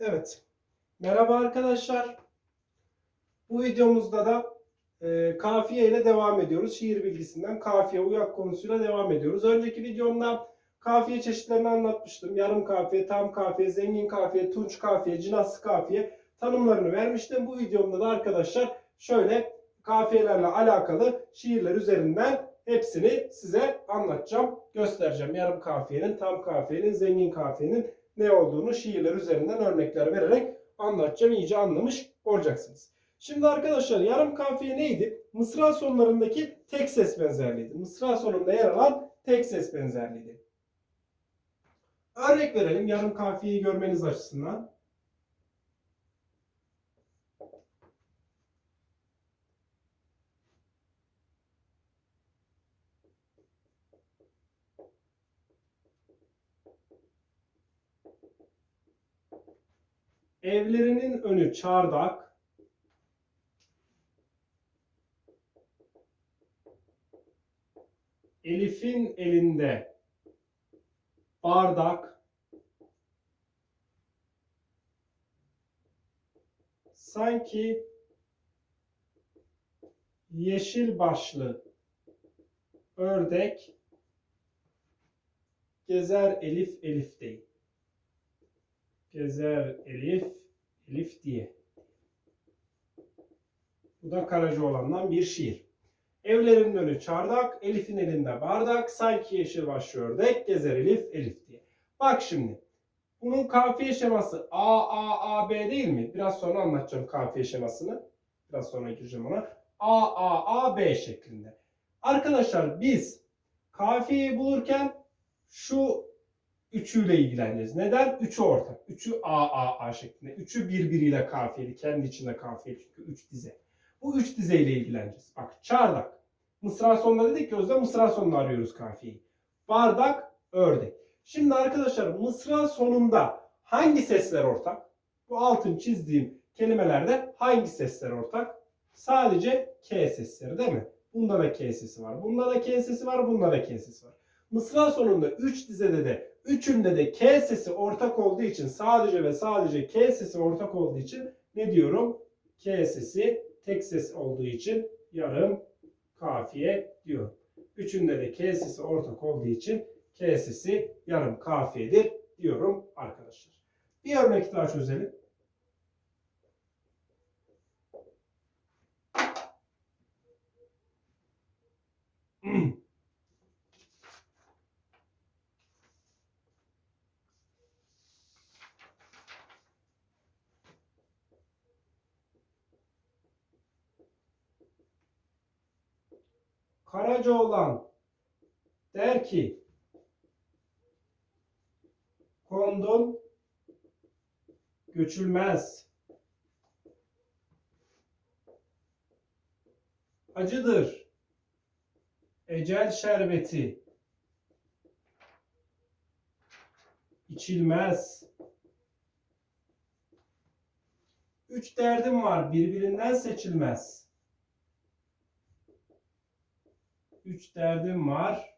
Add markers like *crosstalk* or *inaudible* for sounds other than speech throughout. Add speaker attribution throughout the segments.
Speaker 1: Evet. Merhaba arkadaşlar. Bu videomuzda da e, kafiye ile devam ediyoruz. Şiir bilgisinden kafiye uyak konusuyla devam ediyoruz. Önceki videomda kafiye çeşitlerini anlatmıştım. Yarım kafiye, tam kafiye, zengin kafiye, tunç kafiye, cinaslı kafiye tanımlarını vermiştim. Bu videomda da arkadaşlar şöyle kafiyelerle alakalı şiirler üzerinden hepsini size anlatacağım, göstereceğim. Yarım kafiyenin, tam kafiyenin, zengin kafiyenin ne olduğunu şiirler üzerinden örnekler vererek anlatacağım. iyice anlamış olacaksınız. Şimdi arkadaşlar yarım kafiye neydi? Mısra sonlarındaki tek ses benzerliğiydi. Mısra sonunda yer alan tek ses benzerliğiydi. Örnek verelim yarım kafiyeyi görmeniz açısından. Evlerinin önü çardak. Elif'in elinde bardak. Sanki yeşil başlı ördek gezer Elif Elif değil. Gezer Elif, Elif diye. Bu da Karacaoğlan'dan bir şiir. Evlerin önü çardak, Elif'in elinde bardak, sanki yeşil başlı ördek, gezer Elif, Elif diye. Bak şimdi, bunun kafiye şeması A, A, A, B değil mi? Biraz sonra anlatacağım kafiye şemasını. Biraz sonra gireceğim ona. A, A, A, B şeklinde. Arkadaşlar biz kafiyeyi bulurken şu üçüyle ilgileneceğiz. Neden? Üçü ortak. Üçü A, A, A şeklinde. Üçü birbiriyle kafiyeli. Kendi içinde kafiyeli çünkü üç dize. Bu üç dizeyle ilgileneceğiz. Bak çardak. Mısra sonunda dedik ki o yüzden mısra sonunda arıyoruz kafiyeyi. Bardak, ördek. Şimdi arkadaşlar mısra sonunda hangi sesler ortak? Bu altın çizdiğim kelimelerde hangi sesler ortak? Sadece K sesleri değil mi? Bunda da K sesi var. Bunda da K sesi var. Bunda da K sesi var. Mısra sonunda 3 dizede de üçünde de K sesi ortak olduğu için sadece ve sadece K sesi ortak olduğu için ne diyorum? K sesi tek ses olduğu için yarım kafiye diyorum. Üçünde de K sesi ortak olduğu için K sesi yarım kafiyedir diyorum arkadaşlar. Bir örnek daha çözelim. Karacaoğlan der ki kondum göçülmez. Acıdır. Ecel şerbeti içilmez. Üç derdim var birbirinden seçilmez. Üç derdim var.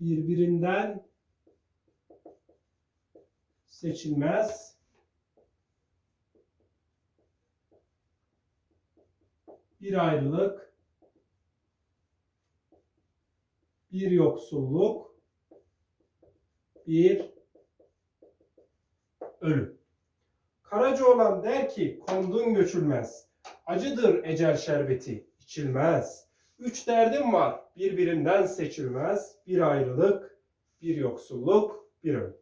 Speaker 1: Birbirinden seçilmez. Bir ayrılık, bir yoksulluk, bir ölüm. Karacaoğlan der ki kondun göçülmez. Acıdır ecel şerbeti, içilmez. Üç derdim var, birbirinden seçilmez. Bir ayrılık, bir yoksulluk, bir ölüm.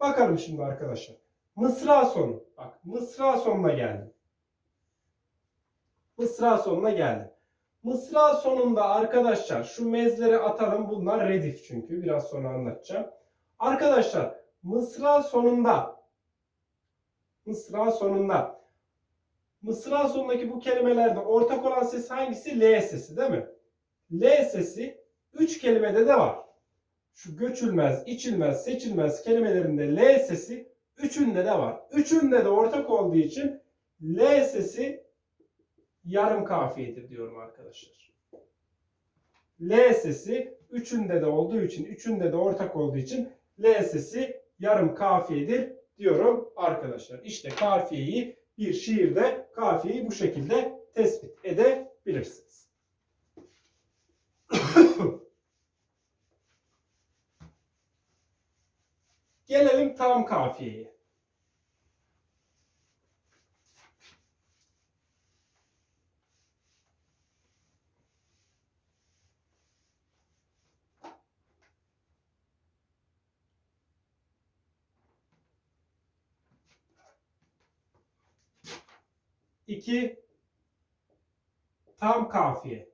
Speaker 1: Bakalım şimdi arkadaşlar. Mısra sonu. Bak mısra sonuna geldim. Mısra sonuna geldim. Mısra sonunda arkadaşlar şu mezleri atalım. Bunlar redif çünkü. Biraz sonra anlatacağım. Arkadaşlar mısra sonunda Mısra sonunda Mısra sonundaki bu kelimelerde ortak olan ses hangisi? L sesi değil mi? L sesi 3 kelimede de var. Şu göçülmez, içilmez, seçilmez kelimelerinde L sesi üçünde de var. Üçünde de ortak olduğu için L sesi yarım kafiyedir diyorum arkadaşlar. L sesi üçünde de olduğu için, üçünde de ortak olduğu için L sesi yarım kafiyedir diyorum arkadaşlar. İşte kafiyeyi bir şiirde kafiyeyi bu şekilde tespit edebilirsiniz. *coughs* Gelelim tam kafiyeye. İki tam kafiye.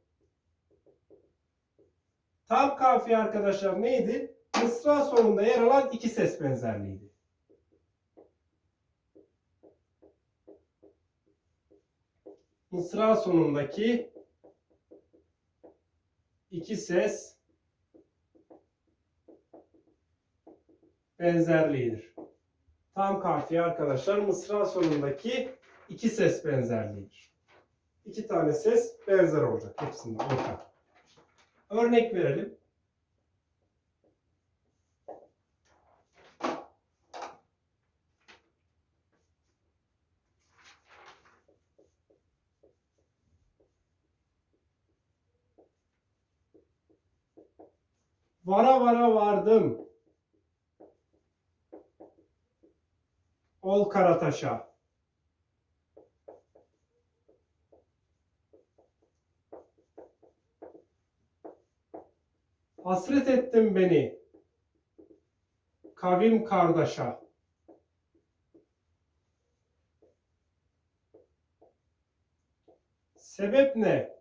Speaker 1: Tam kafiye arkadaşlar neydi? Mısra sonunda yer alan iki ses benzerliğiydi. Mısra sonundaki iki ses benzerliğidir. Tam kafiye arkadaşlar mısra sonundaki iki ses benzerliğidir. İki tane ses benzer olacak hepsinde ortak. Örnek verelim. Vara vara vardım. Ol Karataş'a. Hasret ettin beni. Kavim kardeşa. Sebep ne?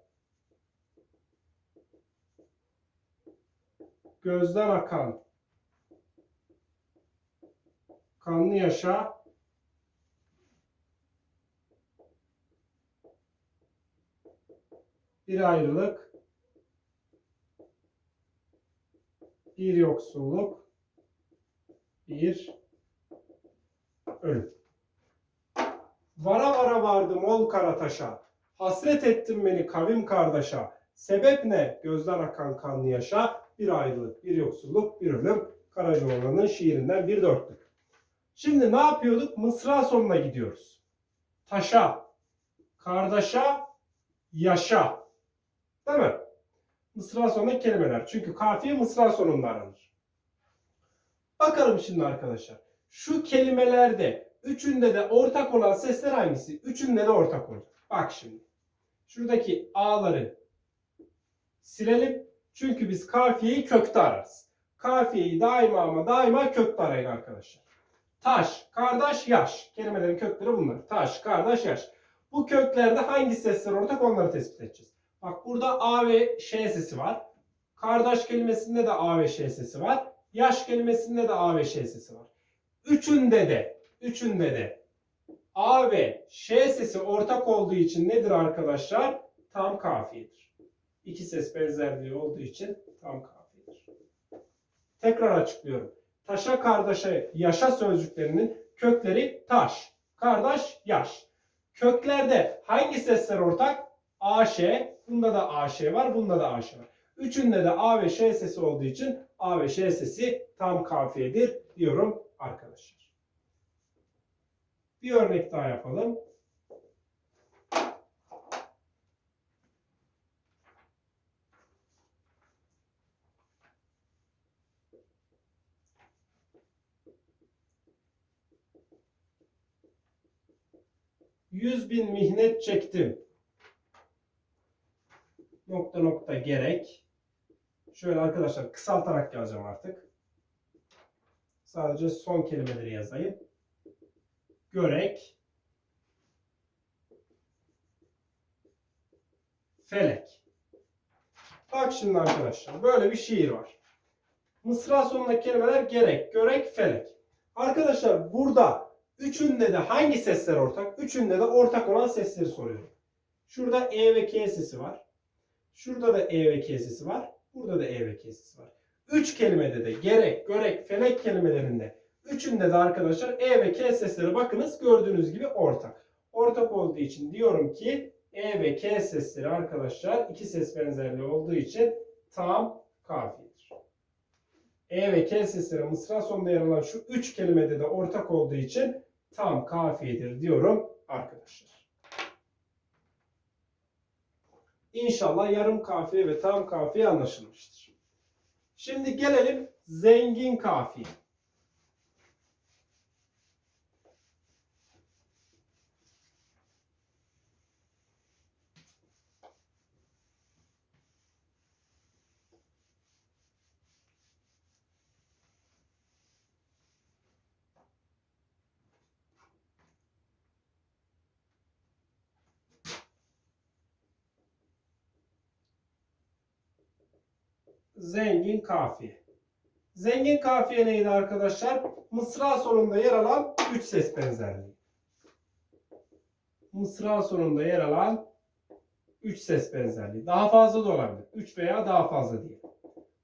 Speaker 1: Gözden akan kanlı yaşa bir ayrılık bir yoksulluk, bir ölüm. Vara vara vardım ol Karataş'a, hasret ettin beni kavim kardeşa. Sebep ne? Gözden akan kanlı yaşa, bir ayrılık, bir yoksulluk, bir ölüm. Karacaoğlan'ın şiirinden bir dörtlük. Şimdi ne yapıyorduk? Mısra sonuna gidiyoruz. Taşa, kardeşa, yaşa. Değil mi? Mısra sonundaki kelimeler. Çünkü kafiye mısra sonunda aranır. Bakalım şimdi arkadaşlar. Şu kelimelerde üçünde de ortak olan sesler hangisi? Üçünde de ortak olacak. Bak şimdi. Şuradaki A'ları silelim. Çünkü biz kafiyeyi kökte ararız. Kafiyeyi daima ama daima kökte arayın arkadaşlar. Taş, kardeş, yaş. Kelimelerin kökleri bunlar. Taş, kardeş, yaş. Bu köklerde hangi sesler ortak onları tespit edeceğiz. Bak burada A ve Ş sesi var. Kardeş kelimesinde de A ve Ş sesi var. Yaş kelimesinde de A ve Ş sesi var. Üçünde de, üçünde de A ve Ş sesi ortak olduğu için nedir arkadaşlar? Tam kafiyedir. İki ses benzerliği olduğu için tam kafiyedir. Tekrar açıklıyorum. Taşa kardeşe yaşa sözcüklerinin kökleri taş, kardeş, yaş. Köklerde hangi sesler ortak? A, Ş, Bunda da AŞ var, bunda da AŞ var. Üçünde de A ve Ş sesi olduğu için A ve Ş sesi tam kafiyedir diyorum arkadaşlar. Bir örnek daha yapalım. Yüz bin mihnet çektim nokta nokta gerek. Şöyle arkadaşlar kısaltarak yazacağım artık. Sadece son kelimeleri yazayım. Görek. Felek. Bak şimdi arkadaşlar böyle bir şiir var. Mısra sonundaki kelimeler gerek, görek, felek. Arkadaşlar burada üçünde de hangi sesler ortak? Üçünde de ortak olan sesleri soruyorum. Şurada E ve K sesi var. Şurada da E ve K var. Burada da E ve K var. Üç kelimede de gerek, görek, felek kelimelerinde üçünde de arkadaşlar E ve K sesleri bakınız gördüğünüz gibi ortak. Ortak olduğu için diyorum ki E ve K sesleri arkadaşlar iki ses benzerliği olduğu için tam kafiyedir. E ve K sesleri mısra sonunda yer alan şu üç kelimede de ortak olduğu için tam kafiyedir diyorum arkadaşlar. İnşallah yarım kafiye ve tam kafiye anlaşılmıştır. Şimdi gelelim zengin kafiye. Zengin kafiye. Zengin kafiye neydi arkadaşlar? Mısra sonunda yer alan üç ses benzerliği. Mısra sonunda yer alan üç ses benzerliği. Daha fazla da olabilir. Üç veya daha fazla diye.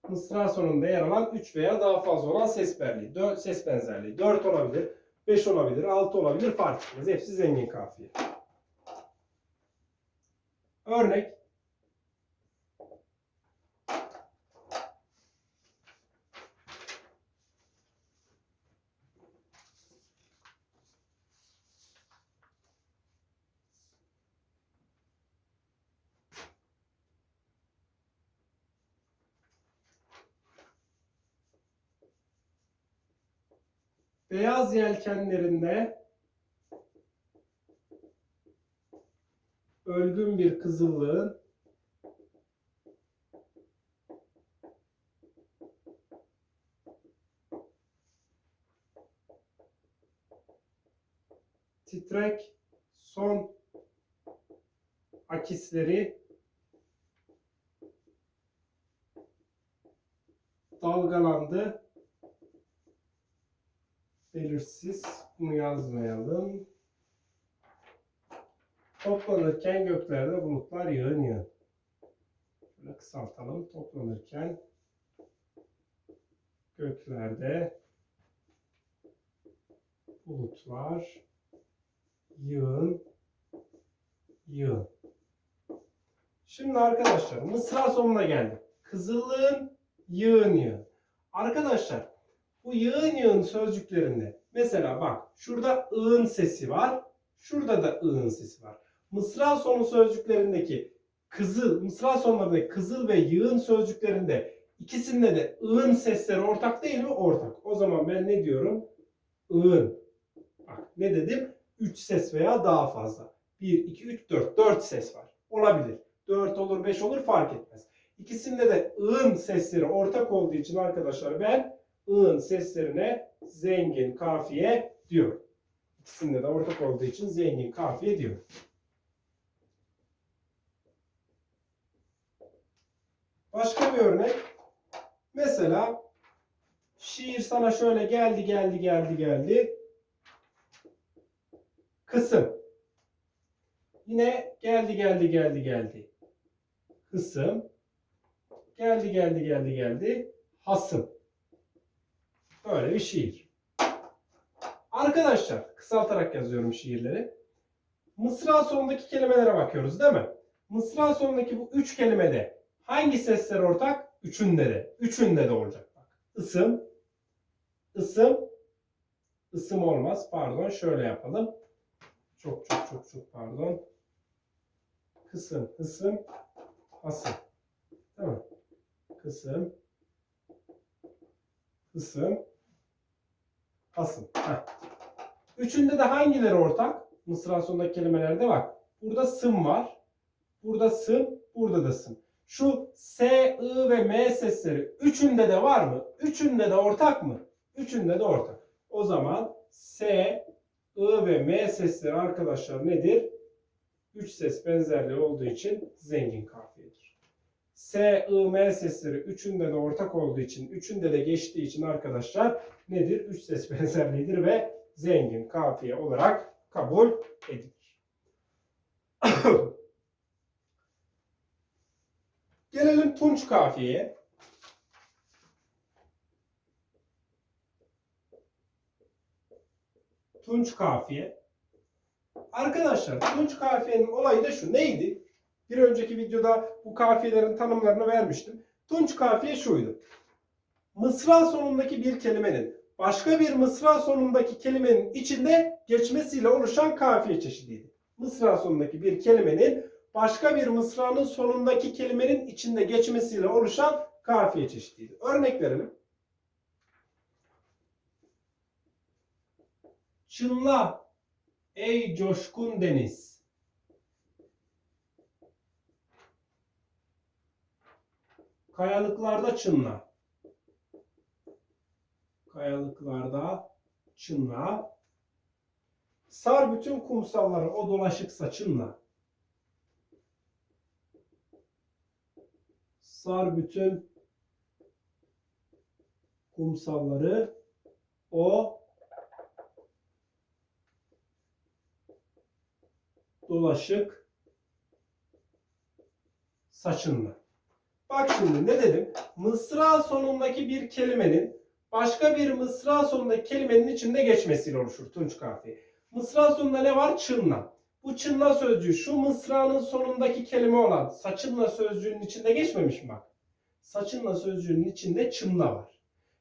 Speaker 1: Mısra sonunda yer alan üç veya daha fazla olan ses benzerliği. Dört ses benzerliği. Dört olabilir, beş olabilir, altı olabilir fark etmez. Hepsi zengin kafiye. Örnek beyaz yelkenlerinde ölgün bir kızıllığın titrek son akisleri Bunu yazmayalım. Toplanırken göklerde bulutlar yağın yağın. Şöyle kısaltalım. Toplanırken göklerde bulutlar yığın yığın. Şimdi arkadaşlar mısra sonuna geldik. Kızılığın yığın yığın. Arkadaşlar bu yığın yığın sözcüklerinde mesela bak şurada ığın sesi var. Şurada da ığın sesi var. Mısra sonu sözcüklerindeki kızıl, mısra sonlarındaki kızıl ve yığın sözcüklerinde ikisinde de ığın sesleri ortak değil mi? Ortak. O zaman ben ne diyorum? Iğın. Bak ne dedim? 3 ses veya daha fazla. 1, 2, 3, 4. 4 ses var. Olabilir. 4 olur, 5 olur fark etmez. İkisinde de ığın sesleri ortak olduğu için arkadaşlar ben ığın seslerine zengin kafiye diyor. İkisinde de ortak olduğu için zengin kafiye diyor. Başka bir örnek. Mesela şiir sana şöyle geldi geldi geldi geldi. Kısım. Yine geldi geldi geldi geldi. Kısım. Geldi geldi geldi geldi. Hasım. Böyle bir şiir. Arkadaşlar kısaltarak yazıyorum şiirleri. Mısra sonundaki kelimelere bakıyoruz değil mi? Mısra sonundaki bu üç kelimede hangi sesler ortak? Üçünde de. Üçünde de olacak bak. Isım, ısım, ısım olmaz. Pardon şöyle yapalım. Çok çok çok çok pardon. Kısım, ısım, asım. Tamam. Kısım, ısım, asım. Heh. Üçünde de hangileri ortak? Mısra sonundaki kelimelerde bak. Burada sım var. Burada sım, burada da sım. Şu S, I ve M sesleri üçünde de var mı? Üçünde de ortak mı? Üçünde de ortak. O zaman S, I ve M sesleri arkadaşlar nedir? Üç ses benzerliği olduğu için zengin kafiyedir. S, I, M sesleri üçünde de ortak olduğu için, üçünde de geçtiği için arkadaşlar nedir? Üç ses *laughs* benzerliğidir ve zengin kafiye olarak kabul edilir. *coughs* Gelelim tunç kafiyeye. Tunç kafiye. Arkadaşlar tunç kafiyenin olayı da şu. Neydi? Bir önceki videoda bu kafiyelerin tanımlarını vermiştim. Tunç kafiye şuydu. mısra sonundaki bir kelimenin başka bir mısra sonundaki kelimenin içinde geçmesiyle oluşan kafiye çeşidiydi. Mısra sonundaki bir kelimenin başka bir mısranın sonundaki kelimenin içinde geçmesiyle oluşan kafiye çeşidiydi. Örnek verelim. Çınla ey coşkun deniz. Kayalıklarda çınla. Kayalıklarda çınla. Sar bütün kumsalları o dolaşık saçınla. Sar bütün kumsalları o dolaşık saçınla. Bak şimdi ne dedim? Mısra sonundaki bir kelimenin başka bir mısra sonundaki kelimenin içinde geçmesiyle oluşur tunç kafiye. Mısra sonunda ne var? Çınla. Bu çınla sözcüğü şu mısranın sonundaki kelime olan saçınla sözcüğünün içinde geçmemiş mi bak? Saçınla sözcüğünün içinde çınla var.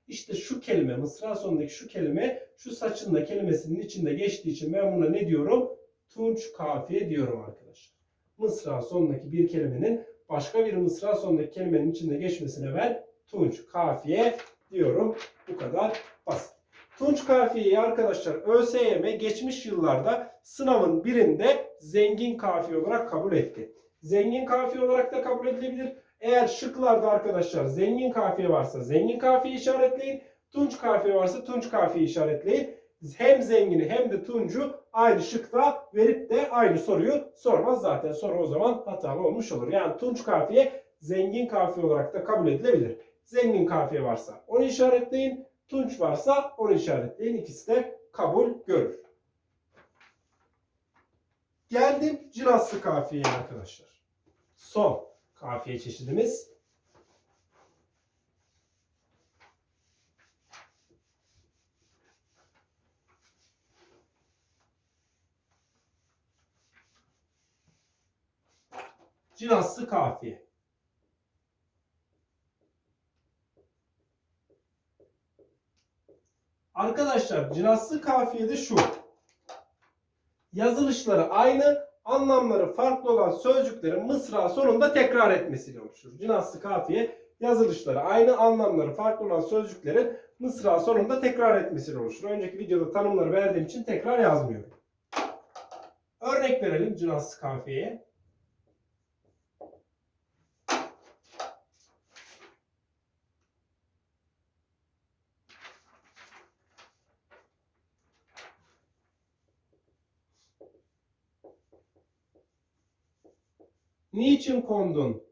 Speaker 1: İşte şu kelime, mısra sonundaki şu kelime şu saçınla kelimesinin içinde geçtiği için ben buna ne diyorum? Tunç kafiye diyorum arkadaşlar. Mısra sonundaki bir kelimenin başka bir mısra sonundaki kelimenin içinde geçmesine ben tunç kafiye diyorum. Bu kadar basit. Tunç kafiyeyi arkadaşlar ÖSYM geçmiş yıllarda sınavın birinde zengin kafiye olarak kabul etti. Zengin kafiye olarak da kabul edilebilir. Eğer şıklarda arkadaşlar zengin kafiye varsa zengin kafiye işaretleyin. Tunç kafiye varsa tunç kafiye işaretleyin. Hem zengini hem de tuncu aynı şıkta verip de aynı soruyu sormaz. Zaten soru o zaman hatalı olmuş olur. Yani tunç kafiye zengin kafiye olarak da kabul edilebilir. Zengin kafiye varsa onu işaretleyin. Tunç varsa onu işaretleyin. İkisi de kabul görür. Geldim cinaslı kafiyeye arkadaşlar. Son kafiye çeşidimiz. Cinaslı kafiye. Arkadaşlar cinaslı kafiyede şu. Yazılışları aynı, anlamları farklı olan sözcüklerin mısra sonunda tekrar etmesiyle oluşur. Cinaslı kafiye yazılışları aynı, anlamları farklı olan sözcüklerin mısra sonunda tekrar etmesiyle oluşur. Önceki videoda tanımları verdiğim için tekrar yazmıyorum. Örnek verelim cinaslı kafiyeye. Niçin kondun?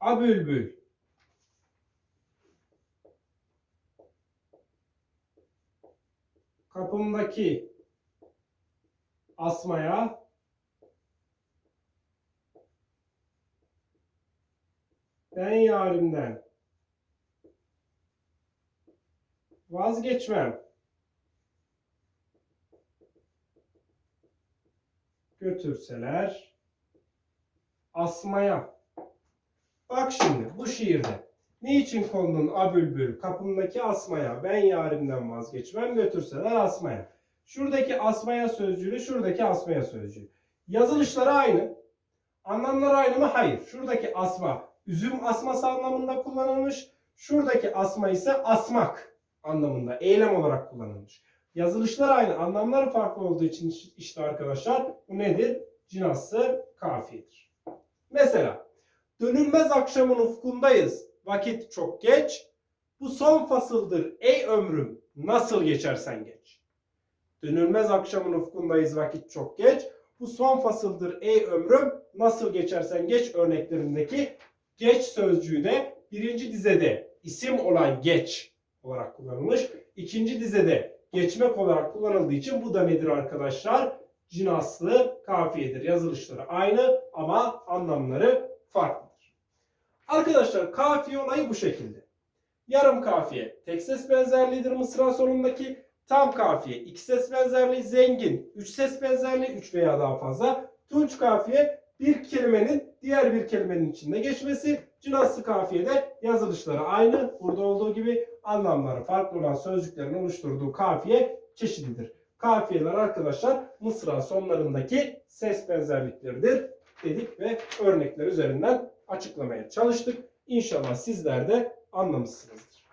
Speaker 1: A bülbül. Kapımdaki asmaya ben yarimden vazgeçmem. Götürseler asmaya. Bak şimdi bu şiirde. Niçin kondun a bülbül kapımdaki asmaya ben yarimden vazgeçmem götürseler asmaya. Şuradaki asmaya sözcüğü şuradaki asmaya sözcüğü. Yazılışları aynı. Anlamları aynı mı? Hayır. Şuradaki asma üzüm asması anlamında kullanılmış. Şuradaki asma ise asmak anlamında eylem olarak kullanılmış. Yazılışlar aynı. Anlamları farklı olduğu için işte arkadaşlar bu nedir? Cinaslı kafiyedir. Mesela dönülmez akşamın ufkundayız. Vakit çok geç. Bu son fasıldır ey ömrüm nasıl geçersen geç. Dönülmez akşamın ufkundayız vakit çok geç. Bu son fasıldır ey ömrüm nasıl geçersen geç örneklerindeki geç sözcüğü de birinci dizede isim olan geç olarak kullanılmış. İkinci dizede geçmek olarak kullanıldığı için bu da nedir arkadaşlar? Cinaslı kafiyedir. Yazılışları aynı ama anlamları farklıdır. Arkadaşlar kafiye olayı bu şekilde. Yarım kafiye tek ses benzerliğidir mısra sonundaki. Tam kafiye iki ses benzerliği zengin. Üç ses benzerliği üç veya daha fazla. Tunç kafiye bir kelimenin diğer bir kelimenin içinde geçmesi. Cinaslı kafiyede yazılışları aynı. Burada olduğu gibi anlamları farklı olan sözcüklerin oluşturduğu kafiye çeşididir. Kafiyeler arkadaşlar mısra sonlarındaki ses benzerlikleridir dedik ve örnekler üzerinden açıklamaya çalıştık. İnşallah sizler de anlamışsınızdır.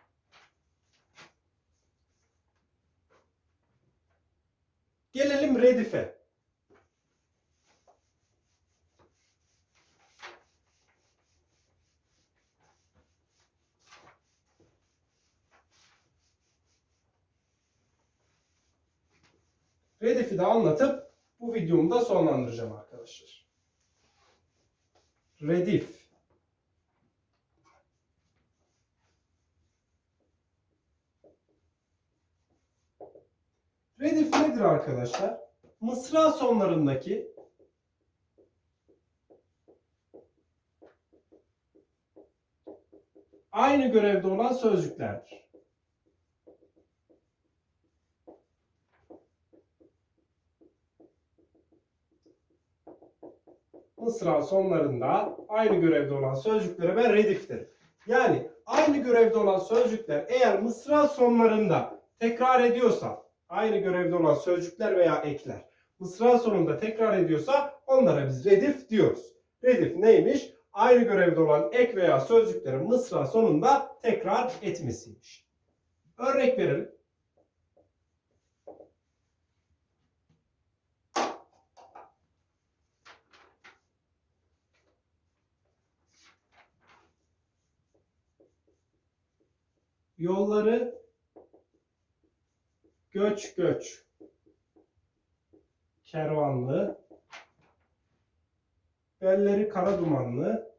Speaker 1: Gelelim redife. Redif'i de anlatıp bu videomu da sonlandıracağım arkadaşlar. Redif. Redif nedir arkadaşlar? Mısra sonlarındaki aynı görevde olan sözcüklerdir. Mısra sonlarında aynı görevde olan sözcüklere ben redif derim. Yani aynı görevde olan sözcükler eğer mısra sonlarında tekrar ediyorsa aynı görevde olan sözcükler veya ekler mısra sonunda tekrar ediyorsa onlara biz redif diyoruz. Redif neymiş? Aynı görevde olan ek veya sözcüklerin mısra sonunda tekrar etmesiymiş. Örnek verelim. Yolları göç göç. Kervanlı. Belleri kara dumanlı.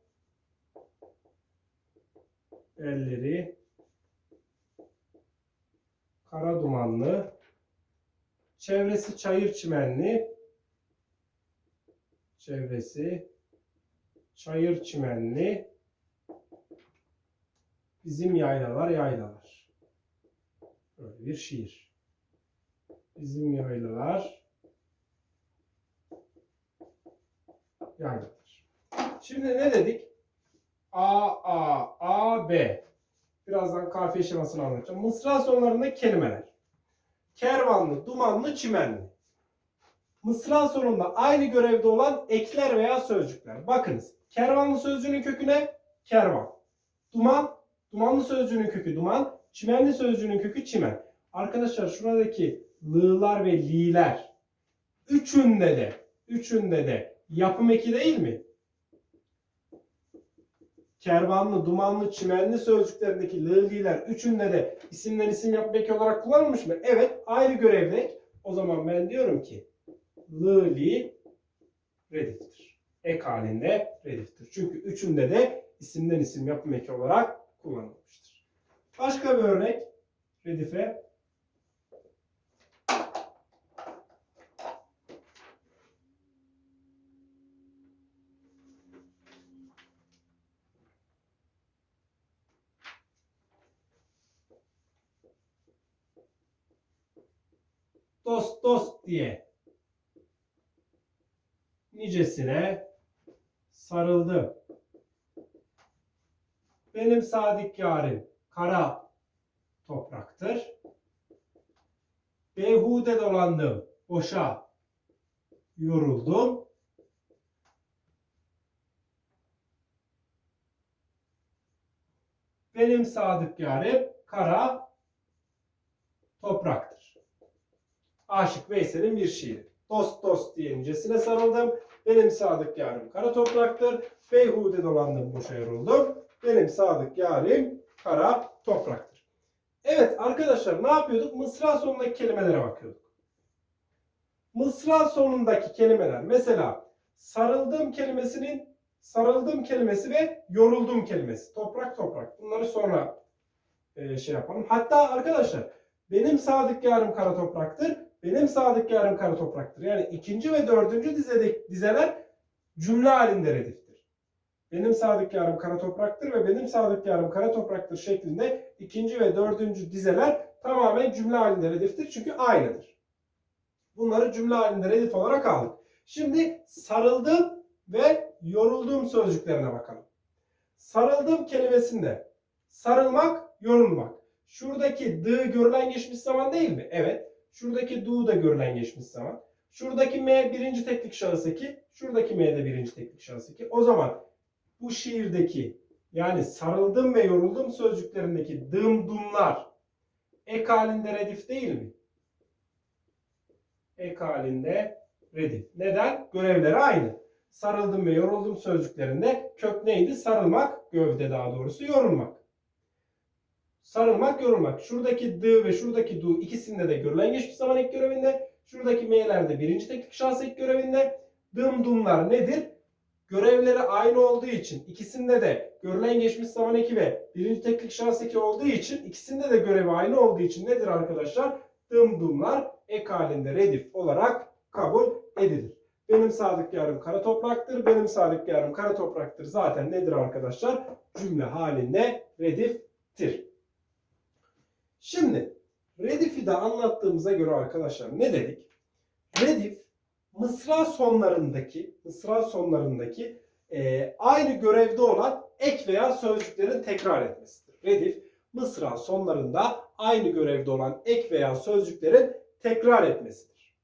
Speaker 1: Belleri kara dumanlı. Çevresi çayır çimenli. Çevresi çayır çimenli bizim yaylalar yaylalar böyle bir şiir bizim yaylalar yaylalar. Şimdi ne dedik? A, A, A, B. Birazdan kafiye şemasını anlatacağım. Mısra sonlarında kelimeler. Kervanlı, dumanlı, çimenli. Mısra sonunda aynı görevde olan ekler veya sözcükler. Bakınız. Kervanlı sözcüğünün köküne kervan. Duman, dumanlı sözcüğünün kökü duman. Çimenli sözcüğünün kökü çimen. Arkadaşlar şuradaki lığlar ve li'ler üçünde de üçünde de yapım eki değil mi? Kervanlı, dumanlı, çimenli sözcüklerindeki lığ, li'ler üçünde de isimden isim yapım eki olarak kullanılmış mı? Evet, aynı görevde ek. O zaman ben diyorum ki lığ, li rediftir. Ek halinde rediftir. Çünkü üçünde de isimden isim yapım eki olarak kullanılmıştır. Başka bir örnek redife dost dost diye nicesine sarıldım. Benim sadık yarim kara topraktır. Beyhude dolandım, boşa yoruldum. Benim sadık yarim kara topraktır. Aşık Veysel'in bir şiiri. Dost dost diye nicesine sarıldım. Benim sadık yarim kara topraktır. Beyhude dolandım boşa yoruldum. Benim sadık yarim kara topraktır. Evet arkadaşlar ne yapıyorduk? Mısra sonundaki kelimelere bakıyorduk. Mısra sonundaki kelimeler mesela sarıldım kelimesinin sarıldım kelimesi ve yoruldum kelimesi. Toprak toprak. Bunları sonra e, şey yapalım. Hatta arkadaşlar benim sadık yarım kara topraktır. Benim sadık yarım kara topraktır. Yani ikinci ve dördüncü dizede, dizeler cümle halinde rediftir. Benim sadık yarım kara topraktır ve benim sadık yarım kara topraktır şeklinde ikinci ve dördüncü dizeler tamamen cümle halinde rediftir. Çünkü aynıdır. Bunları cümle halinde redif olarak aldık. Şimdi sarıldım ve yorulduğum sözcüklerine bakalım. Sarıldım kelimesinde sarılmak, yorulmak. Şuradaki dı görülen geçmiş zaman değil mi? Evet. Şuradaki du da görülen geçmiş zaman. Şuradaki m birinci teklik şahıs eki, şuradaki m de birinci teklik şahıs eki. O zaman bu şiirdeki yani sarıldım ve yoruldum sözcüklerindeki dım dumlar ek halinde redif değil mi? Ek halinde redif. Neden? Görevleri aynı. Sarıldım ve yoruldum sözcüklerinde kök neydi? Sarılmak, gövde daha doğrusu yorulmak. Sarılmak, yorulmak. Şuradaki d ve şuradaki du ikisinde de görülen geçmiş zaman ek görevinde. Şuradaki m'ler de birinci teknik şahıs ek görevinde. Dım dumlar nedir? Görevleri aynı olduğu için ikisinde de görülen geçmiş zaman eki ve birinci teknik şahıs eki olduğu için ikisinde de görevi aynı olduğu için nedir arkadaşlar? Dım dumlar ek halinde redif olarak kabul edilir. Benim sadık yarım kara topraktır. Benim sadık yarım kara topraktır. Zaten nedir arkadaşlar? Cümle halinde rediftir. Şimdi redifi de anlattığımıza göre arkadaşlar ne dedik? Redif mısra sonlarındaki mısra sonlarındaki e, aynı görevde olan ek veya sözcüklerin tekrar etmesidir. Redif mısra sonlarında aynı görevde olan ek veya sözcüklerin tekrar etmesidir.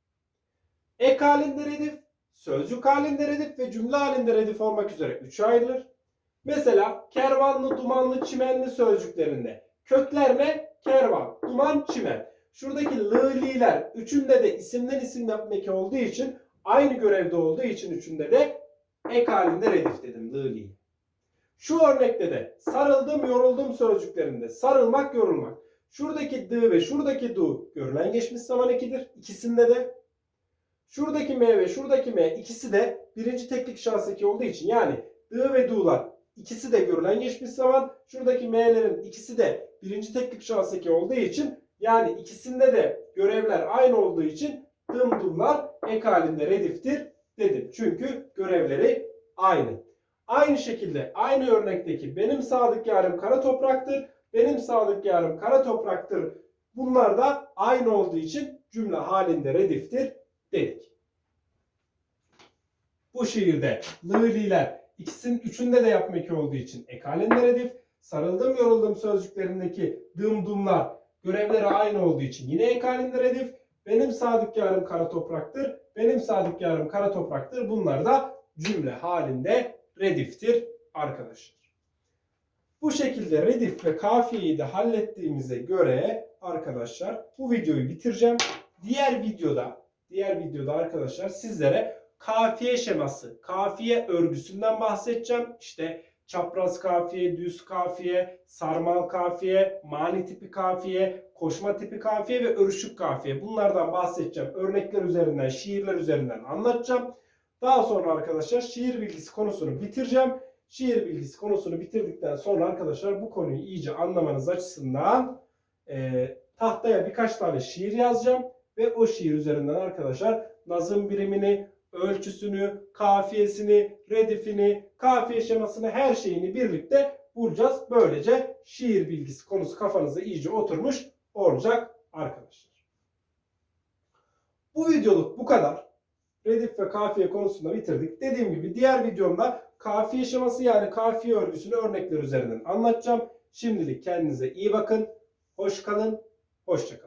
Speaker 1: Ek halinde redif, sözcük halinde redif ve cümle halinde redif olmak üzere üçe ayrılır. Mesela kervanlı, dumanlı, çimenli sözcüklerinde kökler ne? Kervan, duman, çimen. Şuradaki lı, li'ler üçünde de isimden isim yapmak olduğu için aynı görevde olduğu için üçünde de ek halinde redif dedim lı, li. Şu örnekte de sarıldım, yoruldum sözcüklerinde sarılmak, yorulmak. Şuradaki dı ve şuradaki du görülen geçmiş zaman ekidir. İkisinde de Şuradaki M ve şuradaki M ikisi de birinci teklik şahıs eki olduğu için yani dı ve du'lar ikisi de görülen geçmiş zaman. Şuradaki M'lerin ikisi de birinci teklik şahıs eki olduğu için yani ikisinde de görevler aynı olduğu için dım dumlar ek halinde rediftir dedim. Çünkü görevleri aynı. Aynı şekilde aynı örnekteki benim sadık yarım kara topraktır. Benim sadık yarım kara topraktır. Bunlar da aynı olduğu için cümle halinde rediftir dedik. Bu şiirde lığliler ikisinin üçünde de yapmak eki olduğu için ek halinde redif. Sarıldım yoruldum sözcüklerindeki dım dumlar görevleri aynı olduğu için yine ek halinde redif. Benim sadık yarım kara topraktır. Benim sadık yarım kara topraktır. Bunlar da cümle halinde rediftir arkadaşlar. Bu şekilde redif ve kafiyeyi de hallettiğimize göre arkadaşlar bu videoyu bitireceğim. Diğer videoda diğer videoda arkadaşlar sizlere kafiye şeması, kafiye örgüsünden bahsedeceğim. İşte çapraz kafiye, düz kafiye, sarmal kafiye, mani tipi kafiye, koşma tipi kafiye ve örüşük kafiye. Bunlardan bahsedeceğim. Örnekler üzerinden, şiirler üzerinden anlatacağım. Daha sonra arkadaşlar şiir bilgisi konusunu bitireceğim. Şiir bilgisi konusunu bitirdikten sonra arkadaşlar bu konuyu iyice anlamanız açısından e, tahtaya birkaç tane şiir yazacağım. Ve o şiir üzerinden arkadaşlar nazım birimini, ölçüsünü, kafiyesini, redifini, kafiye şemasını her şeyini birlikte bulacağız. Böylece şiir bilgisi konusu kafanıza iyice oturmuş olacak arkadaşlar. Bu videoluk bu kadar. Redif ve kafiye konusunda bitirdik. Dediğim gibi diğer videomda kafiye şeması yani kafiye örgüsünü örnekler üzerinden anlatacağım. Şimdilik kendinize iyi bakın. Hoş kalın. Hoşça.